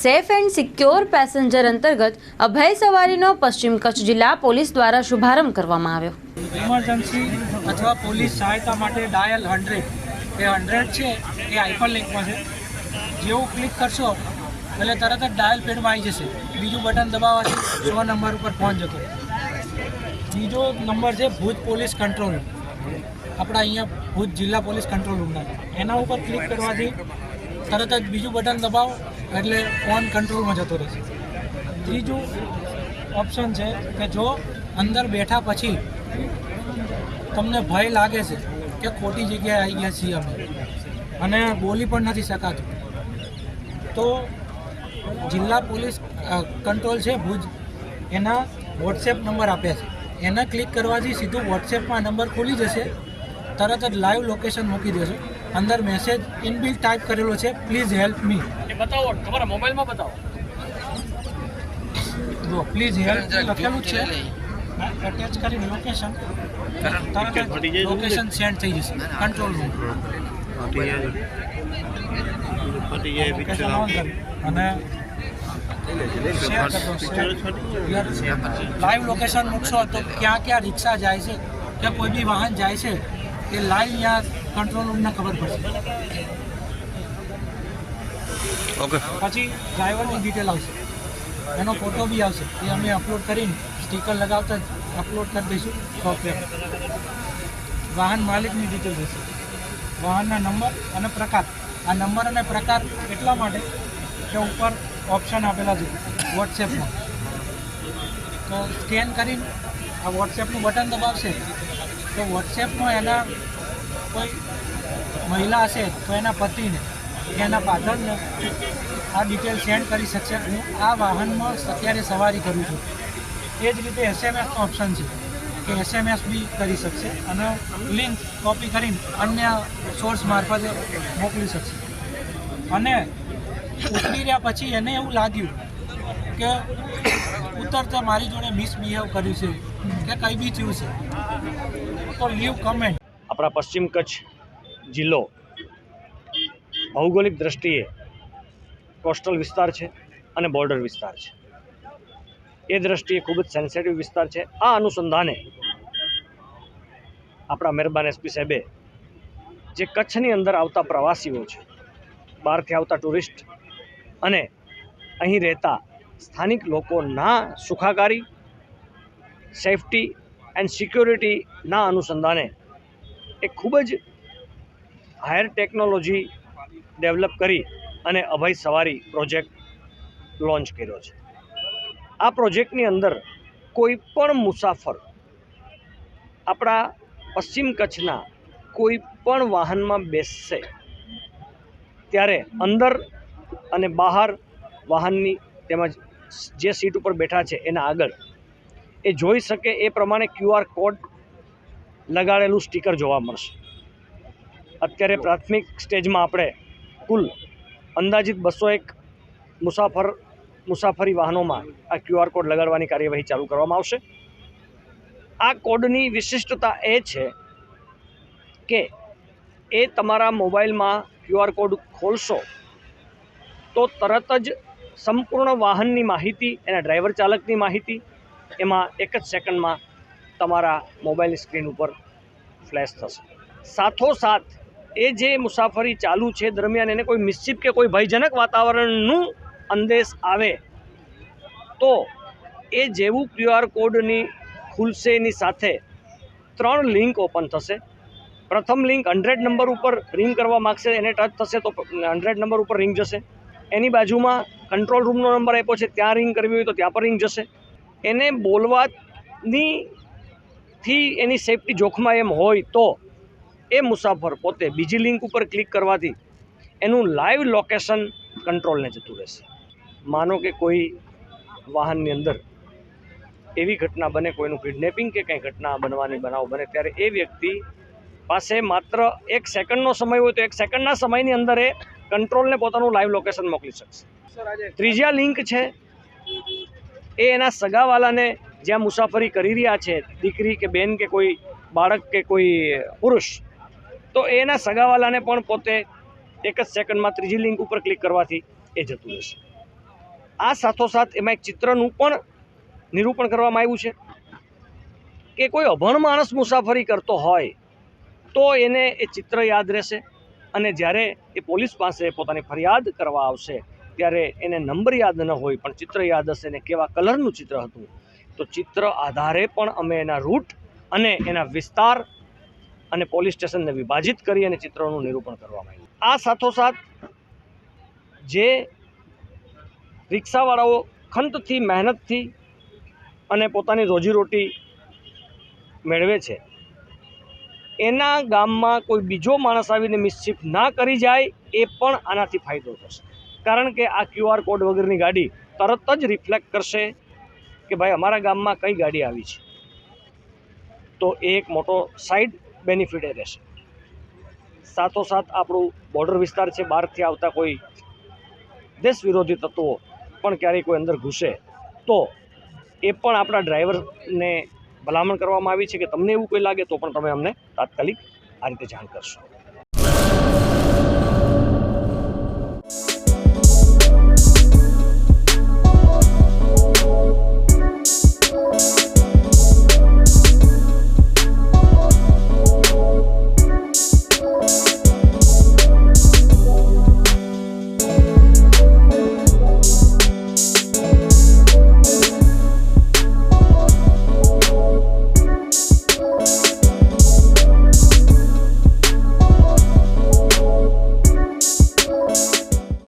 Safe and secure passenger અંતર્ગત અભય સવારીનો પશ્ચિમ કચ્છ જિલ્લા પોલીસ દ્વારા શુભારંભ કરવામાં આવ્યો. ઇમરજન્સી અથવા પોલીસ સહાયતા માટે ડાયલ હંડ્રેડ. એ હંડ્રેડ છે, એ આઈપર લિંકમાં છે. જેવું ક્લિક કરશો, એટલે તરત જ ડાયલ પેડમાં આવી જશે. બીજું બટન દબાવવાથી સો નંબર ઉપર ફોન જતો. બીજો નંબર છે, ભુજ પોલીસ કંટ્રોલ આપણા અહીંયા ભુજ જિલ્લા પોલીસ કંટ્રોલ રૂમના. એના ઉપર ક્લિક કરવાથી તરત જ બીજું બટન દબાવો એટલે ફોન કંટ્રોલમાં જતો રહેશે. ત્રીજું ઓપ્શન છે કે જો અંદર બેઠા પછી તમને ભય લાગે છે કે ખોટી જગ્યાએ આવી ગયા છીએ અમે અને બોલી પણ નથી શકાતું, તો જિલ્લા પોલીસ કંટ્રોલ છે ભુજ, એના વોટ્સએપ નંબર આપ્યા છે. એને ક્લિક કરવાથી સીધું વોટ્સએપમાં નંબર ખુલી જશે, તરત જ લાઈવ લોકેશન મૂકી દેશો. અંદર મેસેજ ઇનબિલ્ટ ટાઈપ કરેલો છે પ્લીઝ હેલ્પ મી બતાવો તમારા મોબાઈલમાં બતાવો. જો પ્લીઝ હેલ્પ લખેલું જ છે. અટેચ કરીને લોકેશન તરત લોકેશન સેન્ડ થઈ જશે. કંટ્રોલ રૂમ અને લાઈવ લોકેશન મૂકશો તો ક્યાં ક્યાં રિક્ષા જાય છે? કે કોઈ બી વાહન જાય છે? એ લાઈવ યા કંટ્રોલ રૂમને ખબર પડશે. ઓકે પછી ડ્રાઈવરની ડિટેલ આવશે. એનો ફોટો બી આવશે. એ અમે અપલોડ કરીને સ્ટીકર લગાવતા જ અપલોડ કરી દઈશું સોફ્ટવેર વાહન માલિકની ડિટેલ રહેશે. વાહનના નંબર અને પ્રકાર. આ નંબર અને પ્રકાર એટલા માટે કે ઉપર ઓપ્શન આપેલા છે વોટ્સએપમાં તો સ્કેન કરીને આ વોટ્સએપનું બટન દબાવશે. તો વોટ્સએપમાં એના કોઈ મહિલા હશે તો એના પતિને એના પાછળને આ ડિટેલ સેન્ડ કરી શકશે હું આ વાહનમાં અત્યારે સવારી કરું છું. એ જ રીતે એસએમએસનો ઓપ્શન છે કે એસએમએસ બી કરી શકશે અને લિંક કોપી કરીને અન્ય સોર્સ મારફતે મોકલી શકશે. અને ઉતરી રહ્યા પછી એને એવું લાગ્યું કે ઉતરતા મારી જોડે મિસબિહેવ કર્યું છે કે કંઈ બી થયું છે. તો લીવ કમેન્ટ આપણા પશ્ચિમ કચ્છ જિલ્લો ભૌગોલિક દ્રષ્ટિએ કોસ્ટલ વિસ્તાર છે અને બોર્ડર વિસ્તાર છે. એ દ્રષ્ટિએ ખૂબ જ સેન્સિટિવ વિસ્તાર છે. આ અનુસંધાને આપણા મહેરબાન એસપી સાહેબે જે કચ્છની અંદર આવતા પ્રવાસીઓ છે, બહારથી આવતા ટુરિસ્ટ અને અહીં રહેતા સ્થાનિક લોકોના સુખાકારી સેફટી એન્ડ સિક્યોરિટીના અનુસંધાને એ ખૂબ જ હાયર ટેકનોલોજી ડેવલપ કરી અને અભય સવારી પ્રોજેક્ટ લોન્ચ કર્યો છે. આ પ્રોજેક્ટની અંદર કોઈ પણ મુસાફર આપણા પશ્ચિમ કચ્છના કોઈ પણ વાહનમાં બેસશે ત્યારે અંદર અને બહાર વાહનની તેમજ જે સીટ ઉપર બેઠા છે એના આગળ એ જોઈ શકે એ પ્રમાણે ક્યુઆર કોડ લગાડેલું સ્ટીકર જોવા મળશે. અત્યારે પ્રાથમિક સ્ટેજમાં આપણે કુલ અંદાજિત બસો એક મુસાફર મુસાફરી વાહનોમાં આ ક્યુઆર કોડ લગાડવાની કાર્યવાહી ચાલુ કરવામાં આવશે. આ કોડની વિશિષ્ટતા એ છે કે એ તમારા મોબાઈલમાં ક્યુઆર કોડ ખોલશો તો તરત જ સંપૂર્ણ વાહનની માહિતી, એના ડ્રાઈવર ચાલકની માહિતી, એમાં એક જ સેકન્ડમાં તમારા મોબાઈલ સ્ક્રીન ઉપર ફ્લેશ થશે. સાથોસાથ એ જે મુસાફરી ચાલુ છે દરમિયાન એને કોઈ નિશ્ચિત કે કોઈ ભયજનક વાતાવરણનું અંદેશ આવે, તો એ જેવું ક્યુઆર કોડની ખુલશે એની સાથે ત્રણ લિંક ઓપન થશે. પ્રથમ લિંક હંડ્રેડ નંબર ઉપર રિંગ કરવા માગશે, એને ટચ થશે તો હંડ્રેડ નંબર ઉપર રિંગ જશે. એની બાજુમાં કંટ્રોલ રૂમનો નંબર આપ્યો છે, ત્યાં રિંગ કરવી હોય તો ત્યાં પર રિંગ જશે. એને બોલવાની થી એની સેફટી જોખમાં એમ હોય તો એ મુસાફર પોતે બીજી લિંક ઉપર ક્લિક કરવાથી એનું લાઈવ લોકેશન કંટ્રોલને જતું રહેશે. માનો કે કોઈ વાહનની અંદર એવી ઘટના બને કોઈનું કિડનેપિંગ કે કંઈ ઘટના બનવાની બનાવ બને ત્યારે એ વ્યક્તિ પાસે માત્ર એક સેકન્ડનો સમય હોય તો એક સેકન્ડના સમયની અંદર એ કંટ્રોલને પોતાનું લાઈવ લોકેશન મોકલી શકશે. ત્રીજા લિંક છે એ એના સગાવાલાને જ્યાં મુસાફરી કરી રહ્યા છે દીકરી કે બેન કે કોઈ બાળક કે કોઈ પુરુષ તો એના સગાવાલાને પણ પોતે એક જ સેકન્ડમાં ત્રીજી લિંક ઉપર ક્લિક કરવાથી એ જતું રહેશે. આ સાથોસાથ એમાં એક ચિત્રનું પણ નિરૂપણ કરવામાં આવ્યું છે કે કોઈ અભણ માણસ મુસાફરી કરતો હોય તો એને એ ચિત્ર યાદ રહેશે અને જ્યારે એ પોલીસ પાસે પોતાની ફરિયાદ કરવા આવશે, ત્યારે એને નંબર યાદ ન હોય પણ ચિત્ર યાદ હશે ને કેવા કલરનું ચિત્ર હતું, તો ચિત્ર આધારે પણ અમે એના રૂટ અને એના વિસ્તાર અને પોલીસ સ્ટેશનને વિભાજિત કરી અને ચિત્રોનું નિરૂપણ કરવામાં આવ્યું. આ સાથોસાથ જે રિક્ષાવાળાઓ ખંતથી, મહેનતથી અને પોતાની રોજીરોટી મેળવે છે, એના ગામમાં કોઈ બીજો માણસ આવીને મિસચીફ ના કરી જાય, એ પણ આનાથી ફાયદો થશે. કારણ કે આ ક્યુઆર કોડ વગરની ગાડી તરત જ રિફ્લેક્ટ કરશે કે ભાઈ અમારા ગામમાં કઈ ગાડી આવી છે. તો એ એક મોટો સાઈડ બેનિફિટ રહેશે. સાથોસાથ આપણું બોર્ડર વિસ્તાર છે, બહારથી આવતા કોઈ દેશ વિરોધી તત્વો પણ ક્યારેય કોઈ અંદર ઘૂસે, તો એ પણ આપણા ડ્રાઈવરને ભલામણ કરવામાં આવી છે કે તમને એવું કોઈ લાગે તો પણ તમે અમને તાત્કાલિક આ રીતે જાણ કરશો.